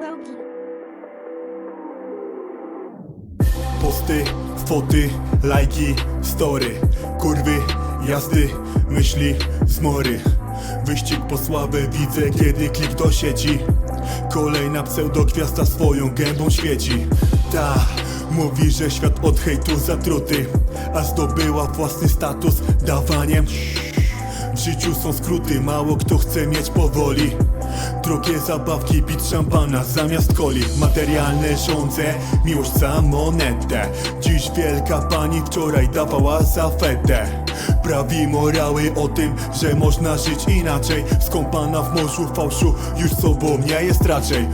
Rogi. Posty, foty, lajki, story. Kurwy, jazdy, myśli, zmory. Wyścig po słabe widzę, kiedy klik do sieci. Kolejna pseudogwiazda swoją gębą świeci. Ta mówi, że świat od hejtu zatruty A zdobyła własny status dawaniem. W życiu są skróty, mało kto chce mieć powoli. Drogie zabawki, pić szampana zamiast coli. Materialne żądze, miłość za monetę. Dziś wielka pani wczoraj dawała za fetę. Prawi morały o tym, że można żyć inaczej. Skąpana w morzu fałszu, już sobą nie jest raczej. Eee,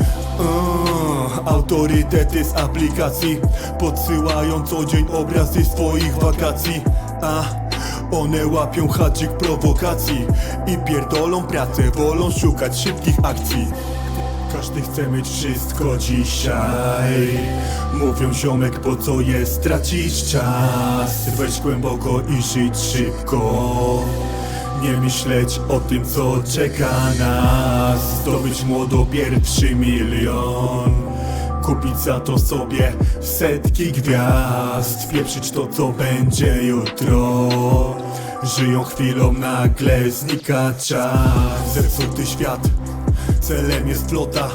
Autorytety z aplikacji Podsyłają co dzień obrazy swoich wakacji. A one łapią haczyk prowokacji I pierdolą pracę, wolą szukać szybkich akcji. Każdy chce mieć wszystko dzisiaj. Mówią ziomek po co jest tracić czas? Weź głęboko i żyć szybko. Nie myśleć o tym co czeka nas. Zdobyć młodo pierwszy milion Kupić za to sobie setki gwiazd. Wpieprzyć to co będzie jutro. Żyją chwilą, nagle znika czas. Zepsuty świat, celem jest flota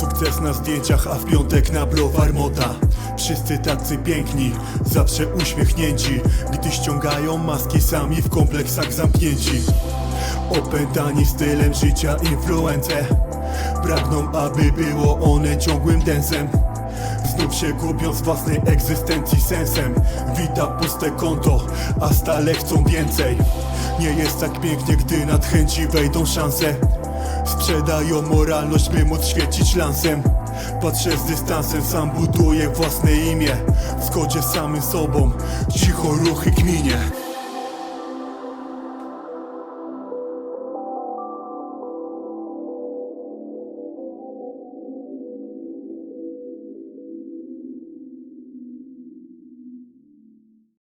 Sukces na zdjęciach, a w piątek na browar moda Wszyscy tacy piękni, zawsze uśmiechnięci. Gdy ściągają maski sami w kompleksach zamknięci. Opętani stylem życia influence Pragną, aby było one ciągłym densem Znów się gubią z własnej egzystencji sensem. Wita puste konto, a stale chcą więcej. Nie jest tak pięknie, gdy nad chęci wejdą szanse. Sprzedają moralność, by móc świecić lansem. Patrzę z dystansem, sam buduję własne imię. W zgodzie z samym sobą, cicho ruchy kminie